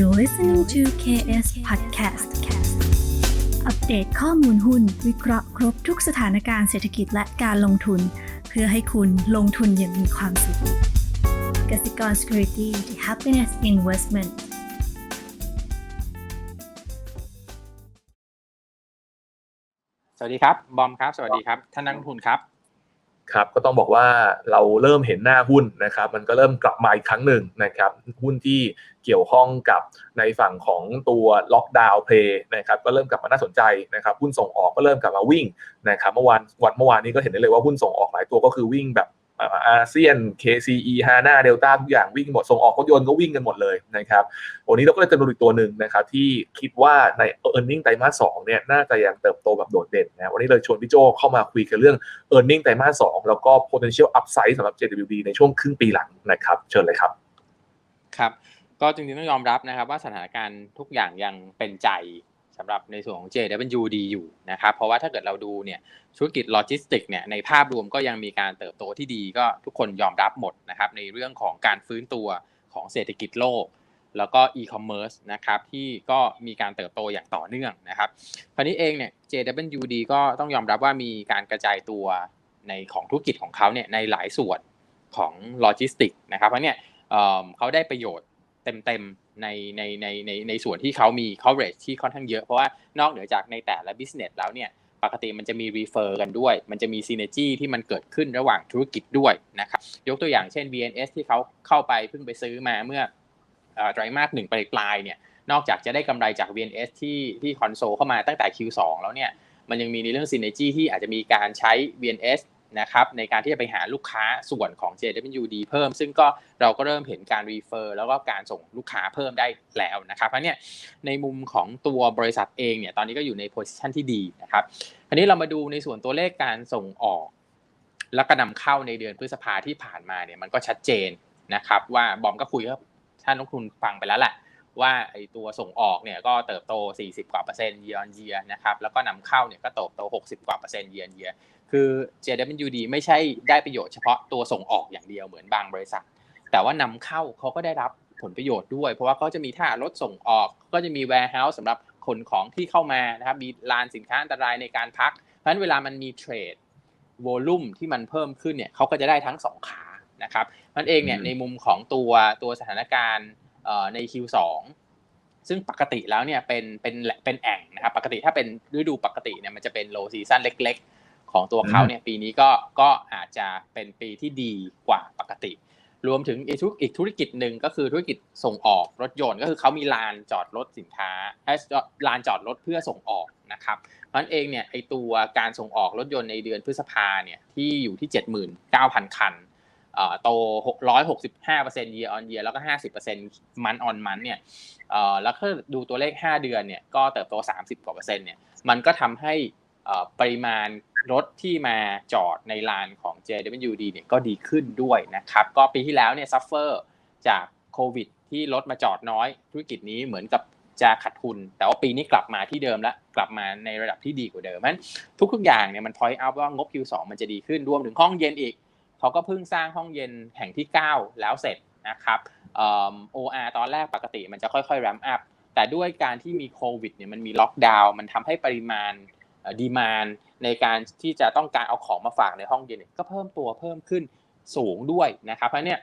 You're listening to KS Podcast อัปเดตข้อมูลหุ้น วิเคราะห์ครบทุกสถานการณ์เศรษฐกิจและการลงทุน เพื่อให้คุณลงทุนอย่างมีความสุขกสิกร Security The Happiness Investment สวัสดีครับ บอมครับ สวัสดีครับ ท่านนักลงทุนครับ ครับก็ต้องบอกว่าเราเริ่มเห็นหน้าหุ้นนะครับ มันก็เริ่มกลับมาอีกครั้งหนึ่งนะครับ หุ้นที่ เกี่ยวข้องกับในฝั่งของตัวล็อกดาวน์เพลย์นะครับก็เริ่มกลับมาน่าสนใจนะครับหุ้นส่งออกก็เริ่มกลับมาวิ่งนะครับเมื่อวานวันเมื่อวานนี้ก็เห็นได้เลยว่าหุ้นส่งออกหลายตัวก็คือวิ่งแบบอาเซียน KCE ฮาน่าเดลต้าทุกอย่างวิ่งหมด ส่งออกรถยนต์ก็วิ่งกันหมดเลยนะครับ วันนี้เราก็เลยจะดูอีกตัวหนึ่งนะครับ ที่คิดว่าใน e a r n i n g ไตรมาสสองเนี่ยน่าจะยังเติบโตแบบโดดเด่นนะวันนี้เลยชวนพี่โจเข้ามาคุยกันเรื่อง e a r n i n g ไตรมาสสองแล้วก็ potential upside สำหรับ JWD ในช่วงครึ่งปีหลังนะครับ เชิญเลยครับ ครับ ก็จริงๆต้องยอมรับนะครับว่าสถานการณ์ทุกอย่างยังเป็นใจสำหรับในส่วนของ JWD อยู่นะครับ เพราะว่าถ้าเกิดเราดูเนี่ยธุรกิจโลจิสติกเนี่ยในภาพรวมก็ยังมีการเติบโตที่ดีก็ทุกคนยอมรับหมดนะครับในเรื่องของการฟื้นตัวของเศรษฐกิจโลก แล้วก็อีคอมเมิร์ซนะครับที่ก็มีการเติบโตอย่างต่อเนื่องนะครับคราวนี้เองเนี่ย JWD ก็ต้องยอมรับว่ามีการกระจายตัวในของธุรกิจของเขาเนี่ยในหลายส่วนของโลจิสติกนะครับเพราะเนี่ยเขาได้ประโยชน์ เต็มๆในในในในในส่วนที่เขามี coverage ที่ค่อนข้างเยอะ เพราะว่านอกเหนือจากในแต่ละ business แล้วเนี่ยปกติมันจะมี refer กันด้วย มันจะมี synergy ที่มันเกิดขึ้นระหว่างธุรกิจด้วยนะครับยกตัวอย่างเช่น BNS ที่เขาเข้าไปเพิ่งไปซื้อมาเมื่อไตรมาสหนึ่งปลายๆเนี่ยนอกจากจะได้กำไรจาก VNS ที่ที่คอนโซลเข้ามาตั้งแต่ Q2 แล้วเนี่ยมันยังมีในเรื่อง synergy ที่อาจจะมีการใช้ VNS นะครับในการที่จะไปหาลูกค้าส่วนของ JWD เพิ่ม ซึ่งก็เราก็เริ่มเห็นการรีเฟอร์แล้วก็การส่งลูกค้าเพิ่มได้แล้วนะครับเพราะเนี่ยในมุมของตัวบริษัทเองเนี่ยตอนนี้ก็อยู่ในโพสิชันที่ดีนะครับคราวนี้เรามาดูในส่วนตัวเลขการส่งออก แล้วก็นำเข้าในเดือนพฤษภาที่ผ่านมาเนี่ยมันก็ชัดเจนนะครับว่าบอมก็คุยกับท่านนักทุนฟังไปแล้วแหละว่าไอตัวส่งออกเนี่ยก็เติบโต 40 กว่าเปอร์เซ็นต์ year on year นะครับแล้วก็นำเข้าเนี่ยก็เติบโต 60 กว่าเปอร์เซ็นต์ year on year คือ JWD ไม่ใช่ได้ประโยชน์เฉพาะตัวส่งออกอย่างเดียวเหมือนบางบริษัท แต่ว่านำเข้าเขาก็ได้รับผลประโยชน์ด้วย เพราะว่าเขาจะมีท่ารถส่งออกก็จะมี warehouse สำหรับขนของที่เข้ามานะครับมีลานสินค้าอันตรายในการพัก เพราะฉะนั้นเวลามันมีเทรดโวลุ่มที่มันเพิ่มขึ้นเนี่ยเขาก็จะได้ทั้งสองขานะครับมันเองเนี่ยในมุมของตัวตัวสถานการณ์ใน Q2 ซึ่งปกติแล้วเนี่ยเป็นเป็นเป็นแอ่งนะครับปกติถ้าเป็นฤดูปกติเนี่ยมันจะเป็นโลซีซันเล็กๆ ของตัวเขาเนี่ยปีนี้ก็ก็อาจจะเป็นปีที่ดีกว่าปกติ รวมถึงอีกธุรกิจหนึ่งก็คือธุรกิจส่งออกรถยนต์ก็คือเขามีลานจอดรถสินค้าลานจอดรถเพื่อส่งออกนะครับเพราะฉะนั้นเองเนี่ยไอตัวการส่งออกรถยนต์ในเดือนพฤษภาเนี่ยที่อยู่ที่ 79,000 คันโต 665% year on year แล้วก็ 50% month on month เนี่ยแล้วถ้าดูตัวเลข 5 เดือนเนี่ยก็เติบโต 30 กว่าเปอร์เซ็นต์เนี่ยมันก็ทำให้ ปริมาณรถที่มาจอดในลานของ JWD เนี่ยก็ดีขึ้นด้วยนะครับ ก็ปีที่แล้วเนี่ยซัฟเฟอร์จากโควิดที่รถมาจอดน้อย ธุรกิจนี้เหมือนกับจะขาดทุน แต่ว่าปีนี้กลับมาที่เดิมแล้วกลับมาในระดับที่ดีกว่าเดิมมันทุกๆอย่างเนี่ยมันพอยต์เอาว่างบ Q2 มันจะดีขึ้นรวมถึงห้องเย็นอีกเขาก็เพิ่งสร้างห้องเย็นแห่งที่ 9 แล้วเสร็จนะครับโออาร์ตอนแรกปกติมันจะค่อยๆแรมอัพแต่ด้วยการที่มีโควิดเนี่ยมันมีล็อกดาวน์มันทำให้ปริมาณ ดีมานในการที่จะต้องการเอาของมาฝากในห้องเย็นก็เพิ่มตัวเพิ่มขึ้นสูงด้วยนะครับเพราะเนี่ย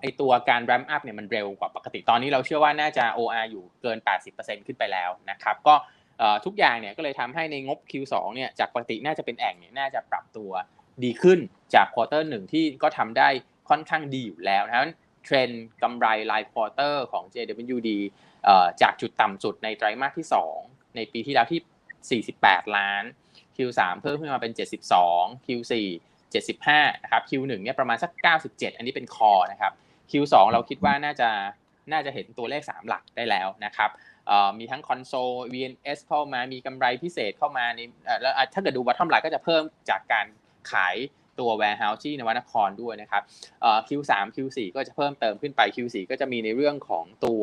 ไอตัวการแรมอัพเนี่ยมันเร็วกว่าปกติตอนนี้เราเชื่อว่าน่าจะ OR อยู่เกิน 80%ขึ้นไปแล้วนะครับก็ทุกอย่างเนี่ยก็เลยทำให้ในงบ Q2 เนี่ยจากปกติน่าจะเป็นแอ่งเนี่ยน่าจะปรับตัวดีขึ้นจากควอเตอร์หนึ่งที่ก็ทำได้ค่อนข้างดีอยู่แล้วนะครับเทรนด์กำไรรายควอเตอร์ของ JWD จากจุดต่ำสุดในไตรมาสที่ 2 ในปีที่แล้วที่ 48 ล้าน Q3 เพิ่มขึ้นมาเป็น 72 Q4 75 นะครับ Q1 เนี่ยประมาณสัก 97 อันนี้เป็นคอนะครับ Q2 เราคิดว่าน่าจะน่าจะเห็นตัวเลข 3 หลักได้แล้วนะครับมีทั้งคอนโซล VNS เข้ามา มีกำไรพิเศษเข้ามาในแล้วถ้าเกิดดูวัตถุ m ลักก็จะเพิ่มจากการขายตัว warehouse ที่นวนครด้วยนะครับ Q3 Q4 ก็จะเพิ่มเติมขึ้นไป Q4 ก็จะมีในเรื่องของตัว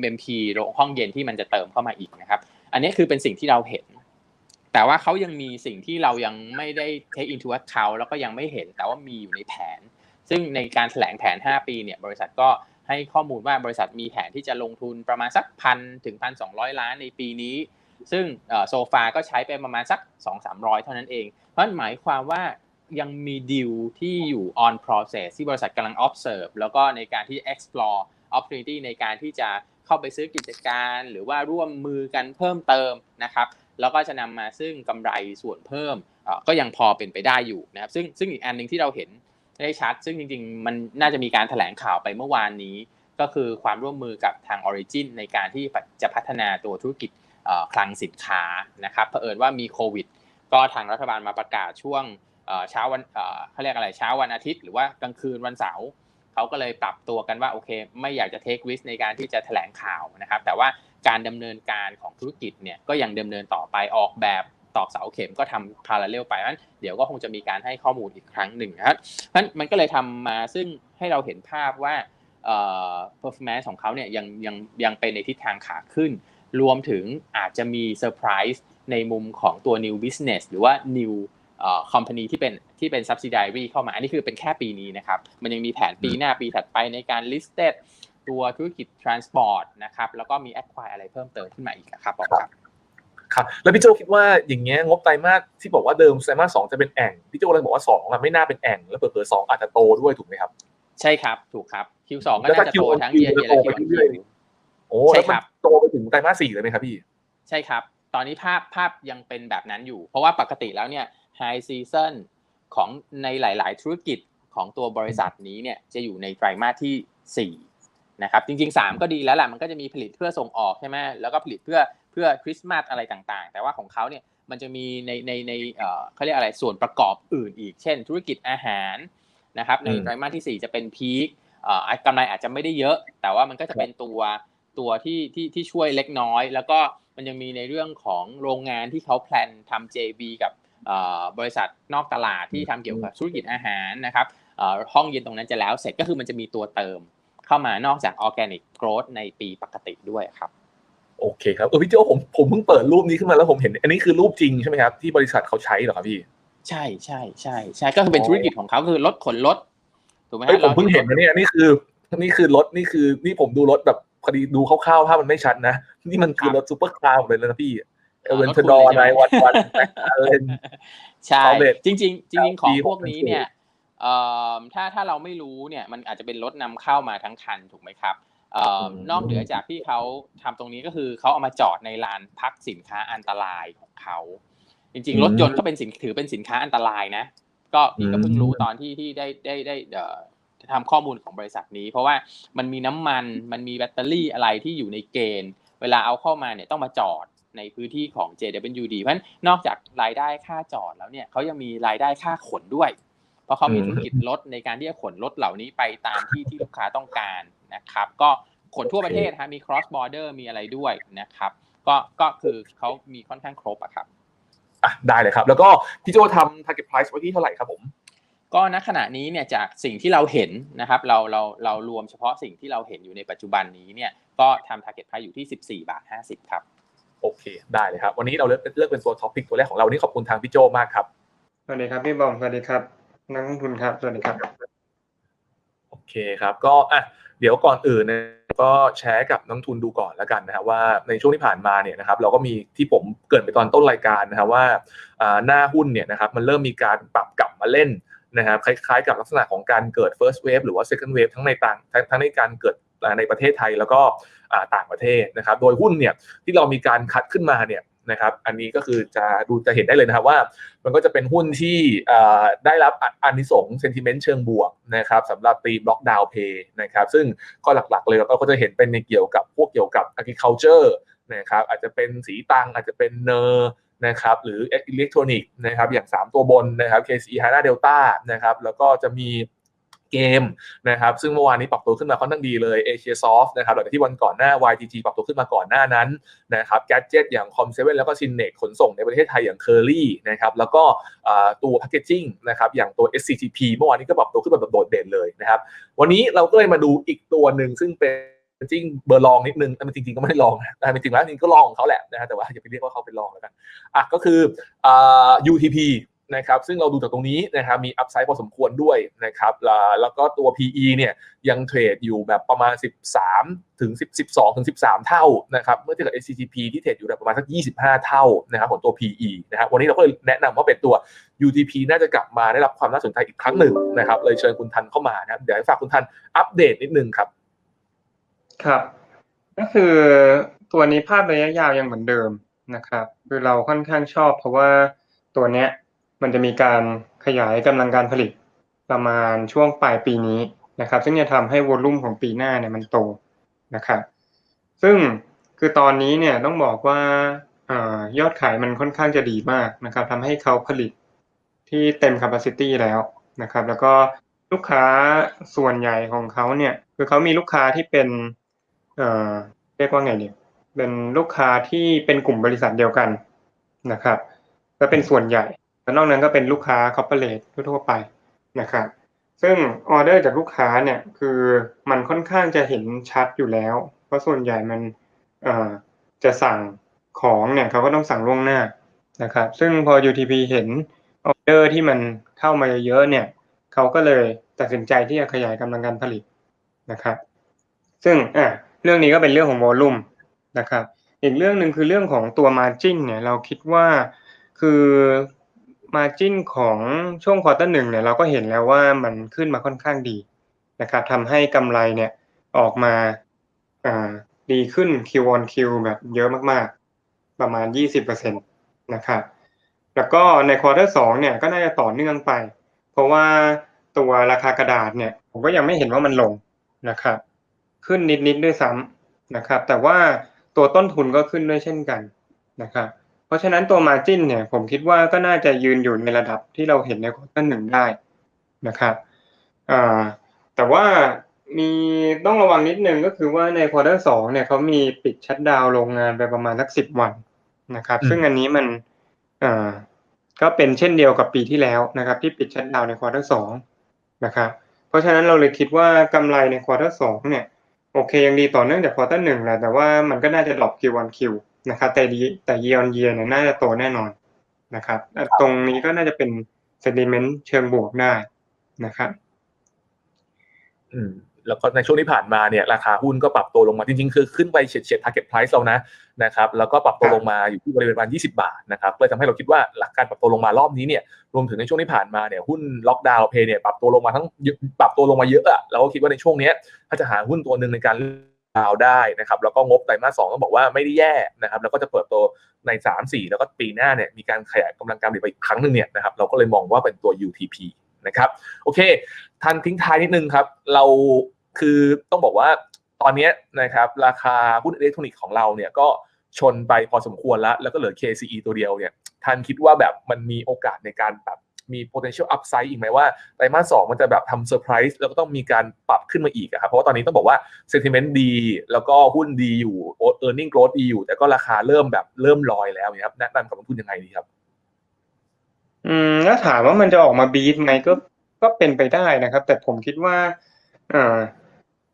MMP โรงห้องเย็นที่มันจะเติมเข้ามาอีกนะครับ อันนี้คือเป็นสิ่งที่เราเห็น แต่ว่าเขายังมีสิ่งที่เรายังไม่ได้ take into account แล้วก็ยังไม่เห็น แต่ว่ามีอยู่ในแผน ซึ่งในการแถลงแผน 5 ปีเนี่ยบริษัทก็ให้ข้อมูลว่าบริษัทมีแผนที่จะลงทุนประมาณสักพันถึงพันสองล้านในปีนี้ ซึ่งโซฟาก็ใช้ไปประมาณสัก 2-300 เท่านั้นเอง เพราะหมายความว่ายังมีดีลที่อยู่ on process ที่บริษัทกำลัง observe แล้วก็ในการที่ explore opportunity ในการที่จะ เข้าไปซื้อกิจการหรือว่าร่วมมือกันเพิ่มเติมนะครับ แล้วก็จะนำมาซึ่งกำไรส่วนเพิ่มก็ยังพอเป็นไปได้อยู่นะครับ ซึ่งซึ่งอีกอันหนึ่งที่เราเห็นได้ชัด ซึ่งจริงๆ มันน่าจะมีการแถลงข่าวไปเมื่อวานนี้ ก็คือความร่วมมือกับทาง Origin ในการที่จะพัฒนาตัวธุรกิจคลังสินค้านะครับเผอิญว่ามีโควิด ก็ทางรัฐบาลมาประกาศช่วงเช้าวันเขาเรียกอะไรเช้าวันอาทิตย์ หรือว่ากลางคืนวันเสาร์ เขาก็เลยปรับตัวกันว่าโอเค ไม่อยากจะเทควิสในการที่จะแถลงข่าวนะครับ แต่ว่าการดำเนินการของธุรกิจเนี่ยก็ยังดำเนินต่อไปออกแบบตอกเสาเข็มก็ทำพาราเลลไปนั้นเดี๋ยวก็คงจะมีการให้ข้อมูลอีกครั้งหนึ่งนะครับเพราะมันก็เลยทำมาซึ่งให้เราเห็นภาพว่าเอ่อ performance ของเขาเนี่ยยังยังยังเป็นในทิศทางขาขึ้น รวมถึงอาจจะมีเซอร์ไพรส์ในมุมของตัว new business หรือว่า new เอ่อ company ที่เป็นที่เป็น subsidiary เข้ามา อันนี้คือเป็นแค่ปีนี้นะครับ มันยังมีแผนปีหน้าปีถัดไปในการ listed ตัวธุรกิจ transport นะครับ แล้วก็มี acquire อะไรเพิ่มเติมขึ้นมาอีกครับผมครับครับแล้วพี่โจคิดว่าอย่างเงี้ยงบไตรมาสที่บอกว่าเดิมไตรมาสสองจะเป็นแอ่งพี่โจเลยบอกว่าสองอะไม่น่าเป็นแอ่งแล้วเผื่อๆสองอาจจะโตด้วยถูกไหมครับ ใช่ครับถูกครับ Q2 ก็น่าจะโตทั้ง year แล้ว year ถ้า Q และ on Q จะโตไป Q on เรื่อย Q โอ้ใช่แล้วคมัรันบโตไปถึงไตรมาสสี่เลยไหมครับพี่ ใช่ครับ ตอนนี้ภาพภาพยังเป็นแบบนั้นอยู่ เพราะว่าปกติแล้วเนี่ย high season ของในหลาย ๆ ธุรกิจของตัวบริษัทนี้เนี่ยจะอยู่ในไตรมาสที่4นะครับจริง ๆ 3 ก็ดีแล้วแหละมันก็จะมีผลิตเพื่อส่งออกใช่ไหมแล้วก็ผลิตเพื่อเพื่อคริสต์มาสอะไรต่างๆ แต่ว่าของเขาเนี่ยมันจะมีในในในเอ่อเขาเรียกอะไรส่วนประกอบอื่นอีก เช่น ธุรกิจอาหารนะครับในไตรมาสที่ 4 จะเป็นพีคเอ่อกำไรอาจจะไม่ได้เยอะ แต่ว่ามันก็จะเป็นตัวตัวที่ที่ที่ช่วยเล็กน้อย แล้วก็มันยังมีในเรื่องของโรงงานที่เขาแพลนทำ JV กับ บริษัทนอกตลาดที่ทำเกี่ยวกับธุรกิจอาหารนะครับห้องเย็นตรงนั้นจะแล้วเสร็จก็คือมันจะมีตัวเติมเข้ามานอกจาก organic growth ในปีปกติด้วยครับโอเคครับเออพี่โจผมผมเพิ่งเปิดรูปนี้ขึ้นมาแล้วผมเห็น อันนี้คือรูปจริงใช่ไหมครับที่บริษัทเขาใช้เหรอครับพี่ ใช่ใช่ใช่ใช่ก็คือเป็นธุรกิจของเขาคือรถขนรถถูกไหมเฮ้ยผมเพิ่งเห็นนะเนี่ยนี่คือนี่คือรถนี่คือนี่ผมดูรถแบบพอดีดูคร่าวๆภาพมันไม่ชัดนะ นี่มันคือรถซูเปอร์คาร์เลยนะพี่ เอเวนเทดอร์ไนวันวันแม็กเลนใช่ Solid จริงๆจริงๆของปีพวกนี้เนี่ยเอ่อถ้าถ้าเราไม่รู้เนี่ยมันอาจจะเป็นรถนำเข้ามาทั้งคันถูกไหมครับเอ่ออนอกเหนือจากที่เขาทำตรงนี้ก็คือเขาเอามาจอดในลานพักสินค้าอันตรายของเขาจริงๆ รถยนต์ก็เป็นสินถือเป็นสินค้าอันตรายนะ ก็พี่ก็เพิ่งรู้ตอนที่ที่ได้ได้ได้เอ่อทำข้อมูลของบริษัทนี้ เพราะว่ามันมีน้ำมันมันมีแบตเตอรี่อะไรที่อยู่ในเกณฑ์ เวลาเอาเข้ามาเนี่ยต้องมาจอด ในพื้นที่ของ JWD เพราะฉะนั้นนอกจากรายได้ค่าจอดแล้วเนี่ยเขายังมีรายได้ค่าขนด้วย เพราะเขามีอืมธุรกิจรถในการที่จะขนรถเหล่านี้ไปตามที่ที่ลูกค้าต้องการนะครับ ก็ขนทั่วประเทศฮะมี cross border มีอะไรด้วยนะครับ ก็ก็คือเขามีค่อนข้างครบอะครับอะได้เลยครับ แล้วก็พี่โจทำ target price ไว้ที่เท่าไหร่ครับผมก็ณขณะนี้เนี่ยจากสิ่งที่เราเห็นนะครับเราเราเรารวมเฉพาะสิ่งที่เราเห็นอยู่ในปัจจุบันนี้เนี่ยก็ทำ target price อยู่ที่ 14 บาท 50 ครับ โอเค ได้เลยครับ วันนี้เราเลือกเลือกเป็นตัวท็อปิกตัวแรกของเราวันนี้ขอบคุณทางพี่โจมากครับสวัสดีครับพี่บอมสวัสดีครับนักลงทุนครับสวัสดีครับโอเคครับก็อะเดี๋ยวก่อนอื่นเนยก็แชร์กับนักลงทุนดูก่อนแล้วกันนะครับว่าในช่วงที่ผ่านมาเนี่ยนะครับเราก็มีที่ผมเกรินไปตอนต้นรายการนะครับว่าอ่าหน้าหุ้นเนี่ยนะครับมันเริ่มมีการปรับกลับมาเล่นนะครับคล้ายๆ กับลักษณะของการเกิด first wave หรือว่า second wave ทั้งในต่างทั้งทั้งในการเกิดอ่า ในประเทศไทยแล้วก็ต่างประเทศนะครับ โดยหุ้นเนี่ยที่เรามีการคัดขึ้นมาเนี่ยนะครับอันนี้ก็คือจะดูจะเห็นได้เลยนะครับว่า มันก็จะเป็นหุ้นที่ได้รับอันิสงเซนติเมนต์เชิงบวกนะครับสำหรับตีบล็อกดาวเพย์นะครับซึ่งก็หลักๆเลยเราก็จะเห็นเป็นในเกี่ยวกับพวกเกี่ยวกับ agriculture นะครับอาจจะเป็นสีตังอาจจะเป็นเนอร์นะครับหรืออิเล็กทรอนิกส์นะครับอย่าง 3 ตัวบนนะครับ KCE HANA Delta นะครับแล้วก็จะมี เกมนะครับซึ่งเมื่อวานนี้ปรับตัวขึ้นมาค่อนข้างดีเลย Asia Soft นะครับหลังจากที่วันก่อนหน้า YTG ปรับตัวขึ้นมาก่อนหน้านั้นนะครับแกจ g ตอย่าง Com7 แล้วก็ s y n n e x ขนส่งในประเทศไทยอย่าง Curly นะครับแล้วก็ตัว Packaging นะครับอย่างตัว SCTP เมื่อวานนี้ก็ปรับตัวขึ้นมาแบบโดดเด่นเลยนะครับวันนี้เราก็เลยมาดูอีกตัวหนึ่งซึ่งเป็นจริงเบอร์ลองนิดนึงแต่จริงๆ ก็ไม่ได้ลองนะแต่จริงๆแล้วจริงๆก็ลองของเขาแหละนะฮะแต่ว่าอย่าไปเรียกว่าเขาเป็นลองแล้วกันอะก็คืออ UTP นะครับซึ่งเราดูจากตรงนี้นะครับมีอัพไซด์พอสมควรด้วยนะครับแล้วก็ตัว PE เนี่ยยังเทรดอยู่แบบประมาณ 13 ถึง 12 ถึง 13 เท่านะครับเมื่อเทียบกับ SCTP ที่เทรดอยู่แบบประมาณสัก 25 เท่านะครับของตัว PE นะครับวันนี้เราก็เลยแนะนำว่าเป็นตัว UTP น่าจะกลับมาได้รับความน่าสนใจอีกครั้งหนึ่งนะครับเลยเชิญคุณทันเข้ามานะครับเดี๋ยวให้ฝากคุณทันอัปเดตนิดนึงครับ ครับ ก็คือตัวนี้ภาพระยะยาวยังเหมือนเดิมนะครับคือเราค่อนข้างชอบเพราะว่าตัวเนี้ย มันจะมีการขยายกำลังการผลิตประมาณช่วงปลายปีนี้นะครับ ซึ่งจะทำให้วอลลุ่มของปีหน้าเนี่ยมันโตนะครับ ซึ่งคือตอนนี้เนี่ยต้องบอกว่าอยอดขายมันค่อนข้างจะดีมากนะครับทำให้เขาผลิตที่เต็ม capacity แล้วนะครับ แล้วก็ลูกค้าส่วนใหญ่ของเขาเนี่ยคือเขามีลูกค้าที่เป็นเอ่อเรียกว่าไงเนี่ยเป็นลูกค้าที่เป็นกลุ่มบริษัทเดียวกันนะครับก็เป็นส่วนใหญ่ นอกนั้นก็เป็นลูกค้าคอร์เปอเรททั่วไปนะครับซึ่งออเดอร์จากลูกค้าเนี่ยคือมันค่อนข้างจะเห็นชัดอยู่แล้ว เพราะส่วนใหญ่มันจะสั่งของเนี่ยเขาก็ต้องสั่งล่วงหน้านะครับ ซึ่งพอ UTP เห็นออเดอร์ที่มันเข้ามาเยอะๆเนี่ยเขาก็เลยตัดสินใจที่จะขยายกำลังการผลิตนะครับ ซึ่งอะเรื่องนี้ก็เป็นเรื่องของโวลูมนะครับ อีกเรื่องหนึ่งคือเรื่องของตัว Margin เนี่ยเราคิดว่าคือ Margin ของช่วงควอเตอร์หนึ่งเนี่ยเราก็เห็นแล้วว่ามันขึ้นมาค่อนข้างดีนะครับทำให้กำไรเนี่ยออกมาอ่าดีขึ้น Q on Q แบบเยอะมากๆ ประมาณ 20%นะครับแล้วก็ในควอเตอร์สองเนี่ยก็น่าจะต่อเนื่องไป เพราะว่าตัวราคากระดาษเนี่ยผมก็ยังไม่เห็นว่ามันลงนะครับขึ้นนิดๆด้วยซ้ำนะครับแต่ว่าตัวต้นทุนก็ขึ้นด้วยเช่นกันนะครับ ราะฉะนั้นตัว Margin เนี่ยผมคิดว่าก็น่าจะยืนอยู่ในระดับที่เราเห็นในควอเตอร์หนึ่งได้นะครับอ่าแต่ว่ามีต้องระวังนิดนึงก็คือว่าในควอเตอร์สองเนี่ยเขามีปิดชัดดาวน์โรงงานไปประมาณสักสิบวันนะครับอืมซึ่งอันนี้มันอ่าก็เป็นเช่นเดียวกับปีที่แล้วนะครับ ที่ปิดชัดดาวน์ในควอเตอร์สองนะครับ เพราะฉะนั้นเราเลยคิดว่ากำไรในควอเตอร์สองเนี่ยโอเคยังดีต่อเนื่องจากควอเตอร์หนึ่งแหละแต่ว่ามันก็น่าจะดรอป Q on Q นะครับ แต่ดีแต่ year on year เนี่ยน่าจะโตแน่นอนนะครับ ตรงนี้ก็น่าจะเป็น sentiment เชิงบวกได้นะครับอืมแล้วก็ในช่วงที่ผ่านมาเนี่ยราคาหุ้นก็ปรับตัวลงมาจริงๆ คือขึ้นไปเฉียดเฉียด target price เรานะนะครับแล้วก็ปรับตัวลงมาอยู่ที่บริเวณประมาณ20 บาทนะครับเลยทำให้เราคิดว่าหลักการปรับตัวลงมารอบนี้เนี่ยรวมถึงในช่วงที่ผ่านมาเนี่ยหุ้นล็อกดาวน์เพย์เนี่ยปรับตัวลงมาทั้งปรับตัวลงมาเยอะอะเราก็คิดว่าในช่วงนี้ถ้าจะหาหุ้นตัวหนึ่งในการาวได้นะครับแล้วก็งบไตรมาสสองต้องบอกว่าไม่ได้แย่นะครับแล้วก็จะเปิดตัวใน 3 4 แล้วก็ปีหน้าเนี่ยมีการขยายกำลังการผลิตไปอีกครั้งหนึ่งเนี่ยนะครับเราก็เลยมองว่าเป็นตัว UTP นะครับโอเคทันทิ้งท้ายนิดนึงครับ เราคือต้องบอกว่าตอนนี้นะครับราคาหุ้นอิเล็กทรอนิกส์ของเราเนี่ยก็ชนไปพอสมควรแล้ว แล้วก็เหลือ KCE ตัวเดียวเนี่ยทันคิดว่าแบบมันมีโอกาสในการแบบ มี potential upside อีกไหมว่าไตรมาสสองมันจะแบบทำเซอร์ไพรส์แล้วก็ต้องมีการปรับขึ้นมาอีกครับเพราะว่าตอนนี้ต้องบอกว่า sentiment ดี แล้วก็หุ้นดีอยู่ earning growth ดีอยู่ แต่ก็ราคาเริ่มแบบเริ่มลอยแล้วนี่ยครับแนะนำกับนักทุนยังไงดีครับ อืมถ้าถามว่ามันจะออกมาบีทไหมก็ก็เป็นไปได้นะครับ แต่ผมคิดว่าอ่า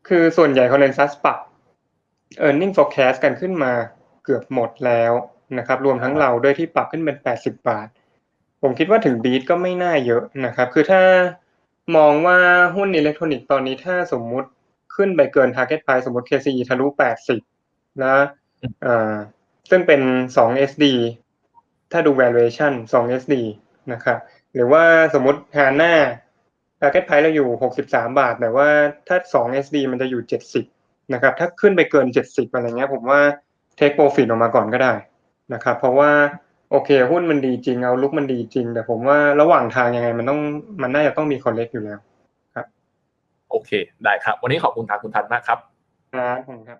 คือส่วนใหญ่คอนเซนซัสปรับ earning forecast กันขึ้นมาเกือบหมดแล้วนะครับ รวมทั้งเราด้วยที่ปรับขึ้นเป็น 80 บาท ผมคิดว่าถึงบีทก็ไม่น่าเยอะนะครับ คือถ้ามองว่าหุ้นอิเล็กทรอนิกส์ตอนนี้ถ้าสมมุติขึ้นไปเกิน target price สมมติ KCE ทะลุ 80 นะอ่าซึ่งเป็น 2 SD ถ้าดู valuation 2 SD นะครับ หรือว่าสมมติฮาน่า target price เราอยู่ 63 บาท แต่ว่าถ้า 2 SD มันจะอยู่ 70 นะครับ ถ้าขึ้นไปเกิน 70 อะไรเงี้ย ผมว่า take profit ออกมาก่อนก็ได้นะครับ เพราะว่า โอเค หุ้นมันดีจริงเอาลุกมันดีจริง แต่ผมว่าระหว่างทางยังไงมันต้องมันน่าจะต้องมี collect อยู่แล้วโอเค ได้ครับ วันนี้ขอบคุณทางคุณทันมากครับครับผมครับ